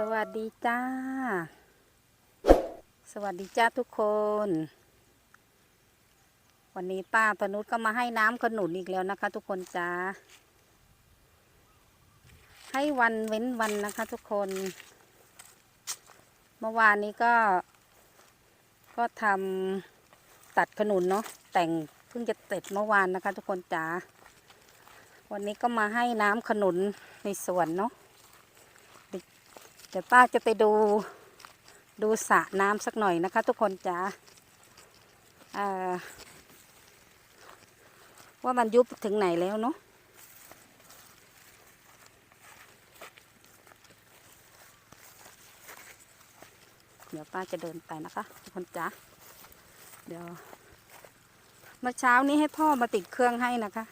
สวัสดีจ้า สวัสดีจ้าทุกคน วันนี้ป้าปนุชก็มาให้น้ำขนุนอีกแล้วนะคะ ทุกคนจ้า ให้วันเว้นวันนะคะ ทุกคน เมื่อวานนี้ก็ ก็ทำตัดขนุนเนาะ แต่งเพิ่งจะเสร็จเมื่อวานนะคะ ทุกคนจ้า วันนี้ก็มาให้น้ำขนุนในสวนเนาะ ดี๋ยวป้าจะไปดูดูสระน้ำสักหน่อยนะคะ ทุกคนจ้าว่ามันยุบถึงไหนแล้วเนาะเดี๋ยวป้าจะเดินไปนะคะ ทุกคนจ้าเดี๋ยวเมื่อเช้านี้ให้พ่อมาติดเครื่องให้นะคะ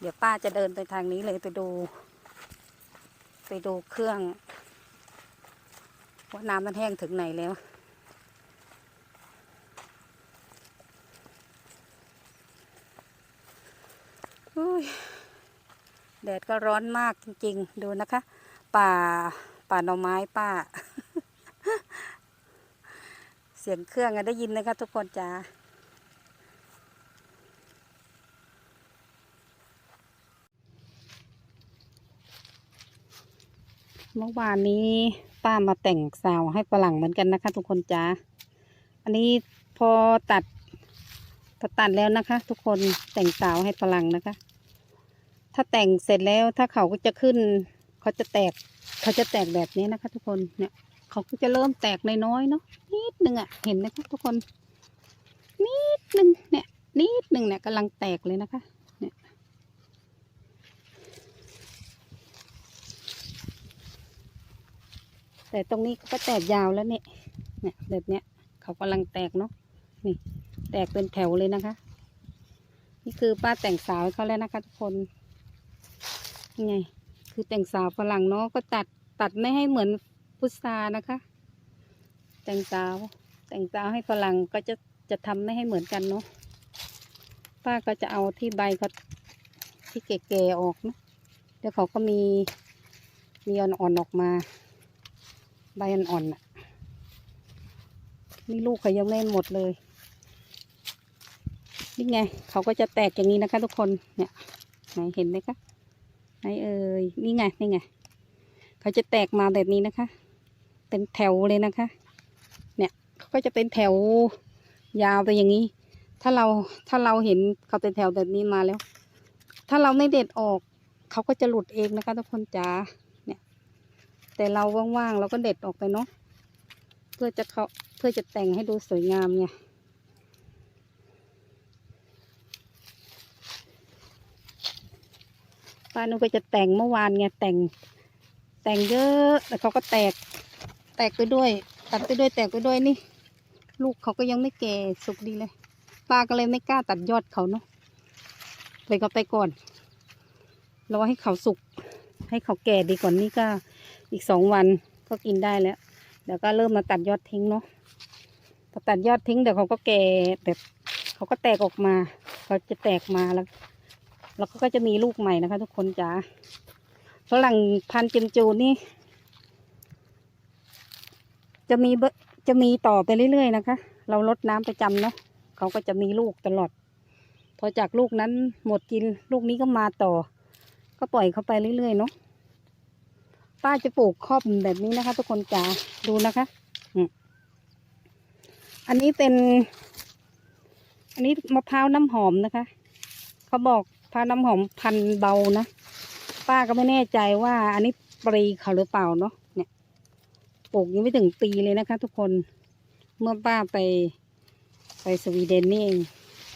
เดี๋ยวป้าจะเดินไปทางนี้เลยไปดู ไปดูเครื่อง ว่าน้ำมันแห้งถึงไหนแล้ว แดดก็ร้อนมากจริง ๆ ดูนะคะ ป่าป่าหน่อไม้ป้า เสียงเครื่องอะได้ยินนะคะทุกคนจ้าเมื่อวานนี้ ป้ามาแต่งสาวให้ฝรั่งเหมือนกันนะคะ ทุกคนจ้าอันนี้พอตัดพอตัดแล้วนะคะ ทุกคนแต่งสาวให้ฝรั่งนะคะ ถ้าแต่งเสร็จแล้วถ้าเขาก็จะขึ้น เขาจะแตก เขาจะแตกแบบนี้นะคะ ทุกคนเนี่ย เขาก็จะเริ่มแตกน้อยๆเนาะนิดนึงอะ่ะเห็นไหมคะ ทุกคน นิดนึงเนี่ย นิดนึงเนี่ยกำลังแตกเลยนะคะ เนี่ย แต่ตรงนี้ก็แตกยาวแล้วเนี่ยเนี่ยแบบเนี้ยเขากำลังแตกเนาะนี่แตกเป็นแถวเลยนะคะ นี่คือป้าแต่งสาวเขาแล้วนะคะทุกคนนี่ไงคือแต่งสาวฝรั่งเนาะก็ตัดตัดไม่ให้เหมือนพุทรานะคะ แต่งสาวแต่งสาวให้ฝรั่งก็จะจะทำไม่ให้เหมือนกันเนาะป้าก็จะเอาที่ใบเขาที่แก่ๆออกเนาะเดี๋ยวเขาก็มีมีอ่อนๆออกมา ใบอ่อนๆน่ะ นี่ลูกเขายังไม่หมดเลย นี่ไง เขาก็จะแตกอย่างนี้นะคะ ทุกคน เนี่ย ไหนเห็นไหมคะ ไหนเอ่ย นี่ไง นี่ไง เขาจะแตกมาแบบนี้นะคะ เป็นแถวเลยนะคะ เนี่ย เขาก็จะเป็นแถวยาวไปอย่างนี้ ถ้าเรา ถ้าเราเห็นเขาเป็นแถวแบบนี้มาแล้ว ถ้าเราไม่เด็ดออก เขาก็จะหลุดเองนะคะ ทุกคนจ๋า แต่เราว่างๆเราก็เด็ดออกไปเนาะเพื่อจะเขาเพื่อจะแต่งให้ดูสวยงามไงป้านุก็จะแต่งเมื่อวานไงแต่ง แต่งเยอะแล้วเขาก็แตก แตกไปด้วย ตัดไปด้วยแตกไปด้วยนี่ ลูกเขาก็ยังไม่แก่สุกดีเลยป้าก็เลยไม่กล้าตัดยอดเขาเนาะไปก็ไปก่อนรอให้เขาสุก ให้เขาแก่ดีก่อนนี่ก็ อีกสองวันก็กินได้แล้ว เดี๋ยวก็เริ่มมาตัดยอดทิ้งเนาะพอตัดยอดทิ้งเดี๋ยวเขาก็แก่แบบเขาก็แตกออกมาเขาจะแตกมาแล้ว แล้วก็จะมีลูกใหม่นะคะ ทุกคนจ๋าฝรั่งพันธุ์เจมจูนี่ จะมีเบจะมีต่อไปเรื่อยๆนะคะ เราลดน้ำประจำเนาะเขาก็จะมีลูกตลอด พอจากลูกนั้นหมดกินลูกนี้ก็มาต่อ ก็ปล่อยเขาไปเรื่อยๆเนาะ ป้าจะปลูกครอบแบบนี้นะคะ ทุกคนจ๋าดูนะคะอันนี้เป็น อันนี้มะพร้าวน้ำหอมนะคะเขาบอกมะพร้าวน้ำหอมพันเบานะป้าก็ไม่แน่ใจว่า อันนี้ปรีเขาหรือเปล่าเนาะเนี่ยปลูกยังไม่ถึงปีเลยนะคะ ทุกคนเมื่อป้าไป ไปสวีเดนนี่เอง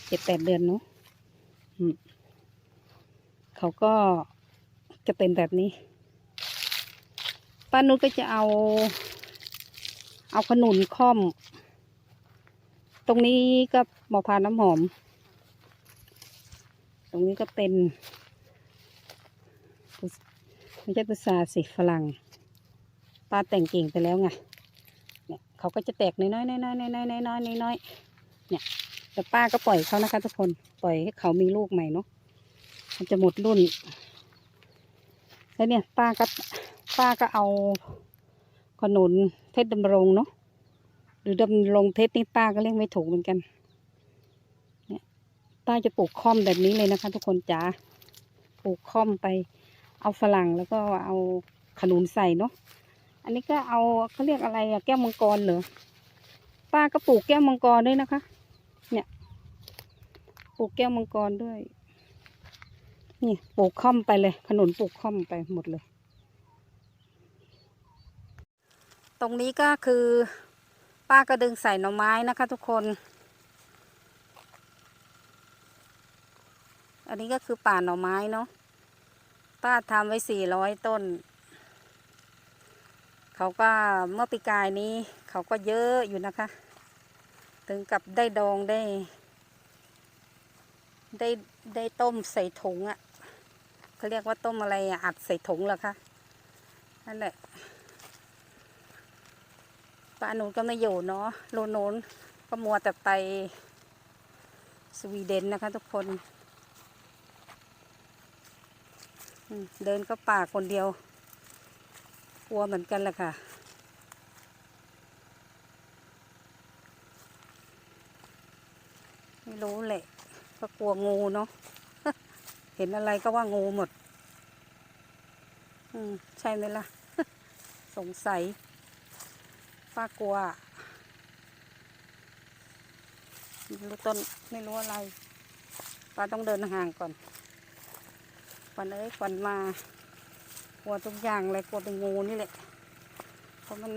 เจ็ดแปดเดือนเนาะเขาก็จะเป็นแบบนี้ ป้านุชก็จะเอา เอาขนุนค่อม ตรงนี้ก็มะพร้าวน้ำหอม ตรงนี้ก็เป็นไม่ใช่พุทราสิฝรั่งป้าแต่งเก่งไปแล้วไงเนี่ยเขาก็จะแตกน้อยๆน้อยๆน้อยๆน้อยๆน้อยๆน้อยๆเนี่ยแต่ป้าก็ปล่อยเขานะคะทุกคนปล่อยให้เขามีลูกใหม่เนาะมันจะหมดรุ่นแล้วเนี่ยป้าก็ ป้าก็เอาขนุนเพชรดำรงเนาะหรือดำรงเพชรนี่ป้าก็เรียกไม่ถูกเหมือนกันเนี่ยป้าจะปลูกค่อมแบบนี้เลยนะคะ ทุกคนจ๋าปลูกค่อมไป เอาฝรั่งแล้วก็เอาขนุนใส่เนาะอันนี้ก็เอาเขาเรียกอะไรอะแก้วมังกรเหรอป้าก็ปลูกแก้วมังกรด้วยนะคะ เนี่ย ปลูกแก้วมังกรด้วย นี่ปลูกค่อมไปเลย ขนุนปลูกค่อมไปหมดเลย ตรงนี้ก็คือป้าก็ดึงใส่หน่อไม้นะคะทุกคน อันนี้ก็คือป่าหน่อไม้เนาะ ป้าทำไว้สี่ร้อยต้น เขาก็เมื่อปีกายนี้เขาก็เยอะอยู่นะคะ ถึงกับได้ดองได้ ได้ได้ต้มใส่ถุงอะ่ะเขาเรียกว่าต้มอะไรอัดใส่ถุงเหรอคะ นั่นแหละ ป้าหนูก็ไม่อยู่เนาะโลนโนนก็มัวแต่ไปสวีเดนนะคะทุกคนเดินก็ป่าคนเดียว กลัวเหมือนกันแหละค่ะ ไม่รู้แหละก็กลัวงูเนาะเห็นอะไรก็ว่างูหมด อืม ใช่ไหมล่ะ สงสัย ป้ากลัวไม่รู้ต้นไม่รู้อะไรป้าต้องเดินห่างก่อนวันเอ้ยวันมากลัวทุกอย่างเลยกลัวเป็นงูนี่แหละเพราะมัน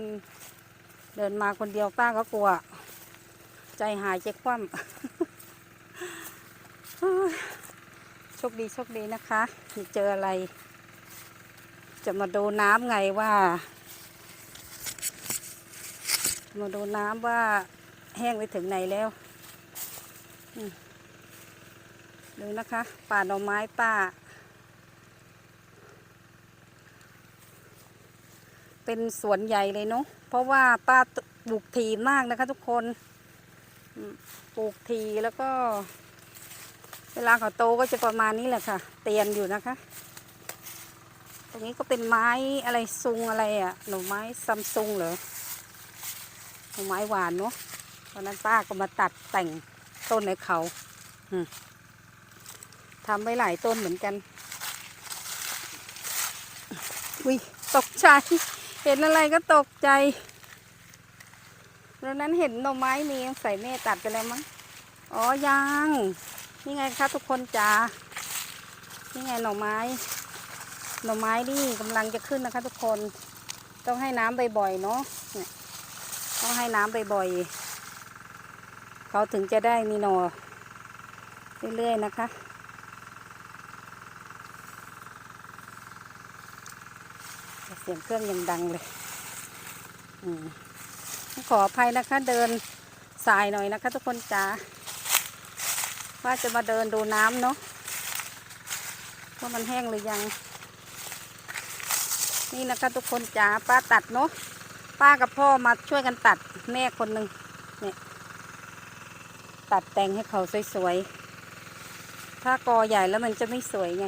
เดินมาคนเดียวป้าก็กลัว ใจหายใจคว่ำโชคดีโชคดีนะคะมีเจออะไร จะมาดูน้ำไงว่า มาดูน้ำว่าแห้งไปถึงไหนแล้ว ดูนะคะ ป่าหน่อไม้ป้าเป็นสวนใหญ่เลยเนาะ เพราะว่าป้าปลูกทีมากนะคะทุกคน ปลูกทีแล้วก็ เวลาเขาโตก็จะประมาณนี้แหละค่ะ เตียนอยู่นะคะ ตรงนี้ก็เป็นไม้อะไรซุงอะไรอะ่ะ หน่อไม้ซัมซุงเหรอ ไม้หวานเนาะตอนนั้นป้าก็มาตัดแต่งต้นในเขาทำไว้หลายต้นเหมือนกันอุ้ยตกใจ เห็นอะไรก็ตกใจแล้วนั้นเห็นหน่อไม้มีใส่แม่ตัดไปแล้วมั้ง อ๋อยังนี่ไงคะทุกคนจ้านี่ไงหน่อไม้ หน่อไม้นี่กำลังจะขึ้นนะคะ ทุกคน ต้องให้น้ำบ่อยๆเนาะ ต้องให้น้ำบ่อยๆเขาถึงจะได้มีหน่อเรื่อยๆนะคะเสียงเครื่องยังดังเลยอขออภัยนะคะเดินสายหน่อยนะคะ ทุกคนจ้าว่าจะมาเดินดูน้ำเนาะว่ามันแห้งหรือยัง นี่นะคะทุกคนจ๋าป้าตัดเนาะ ป้ากับพ่อมาช่วยกันตัดแม่คนหนึ่งเนี่ยตัดแต่งให้เขาสวยๆ ถ้ากอใหญ่แล้วมันจะไม่สวยไง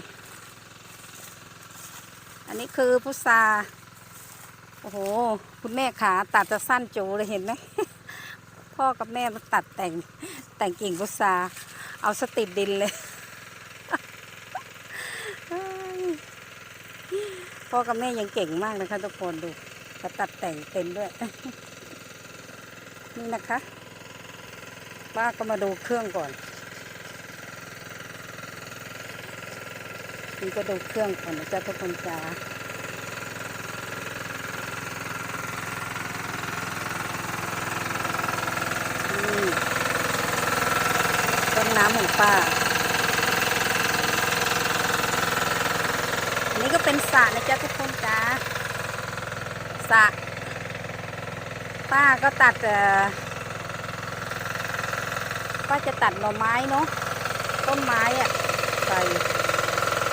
อันนี้คือพุทราโอ้โห คุณแม่ขาตัดจะสั้นโจเลยเห็นไหม พ่อกับแม่มาตัดแต่งแต่งกิ่งพุทราเอาสติดดินเลย พ่อกับแม่ยังเก่งมากนะคะทุกคนดู ขาตัดแต่งเป็นด้วย นี่นะคะป้าก็มาดูเครื่องก่อนนี่ก็ดูเครื่องก่อนนะจ๊ะทุกคนจ้านี่ต้นน้ำของป้าอันนี้ก็เป็นสระนะจ๊ะทุกคนจ้า สระป้าก็ตัดป้าจะตัดหน่อไม้เนาะต้นไม้อะใส่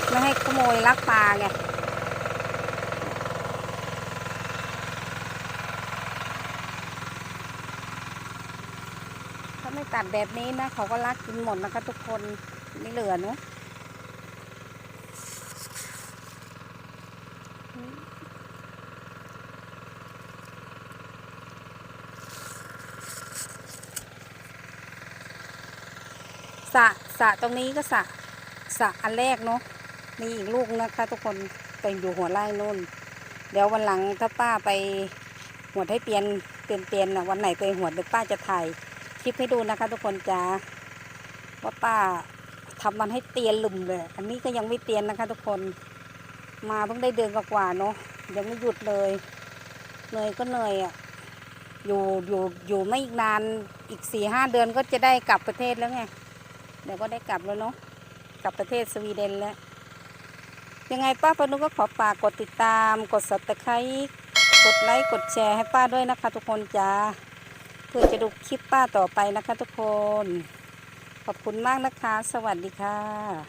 ไม่ให้ขโมยลักปลาไงถ้าไม่ตัดแบบนี้นะเขาก็ลักกินหมดนะคะทุกคนไม่เหลือเนาะ น สระตรงนี้ก็สระสระอันแรกเนาะมีอีกลูกนะคะ ทุกคนไปอยู่หัวไร่นู่น เดี๋ยววันหลังถ้าป้าไปหวดให้เตียนเตียนเตียนนะวันไหนไปหวดเดี๋ยวป้าจะถ่ายคลิปให้ดูนะคะ ทุกคนจ้าว่าป้าทำมันให้เตียนหลุมเลย อันนี้ก็ยังไม่เตียนนะคะ ทุกคนมาเพิ่งได้เดือนกว่าๆเนาะยังไม่หยุดเลยเหนื่อยก็เหนื่อยอะอยู่อยู่อยู่ไม่อีกนานอีกสี่ห้าเดือนก็จะได้กลับประเทศแล้วไง เดี๋ยวก็ได้กลับแล้วเนาะกลับประเทศสวีเดนแล้ว ยังไงป้าปนุก็ขอฝากกดติดตาม กดสับตะไคร้กดไลค์กดแชร์ให้ป้าด้วยนะคะ ทุกคนจ้าเพื่อจะดูคลิปป้าต่อไปนะคะ ทุกคน ขอบคุณมากนะคะ สวัสดีค่ะ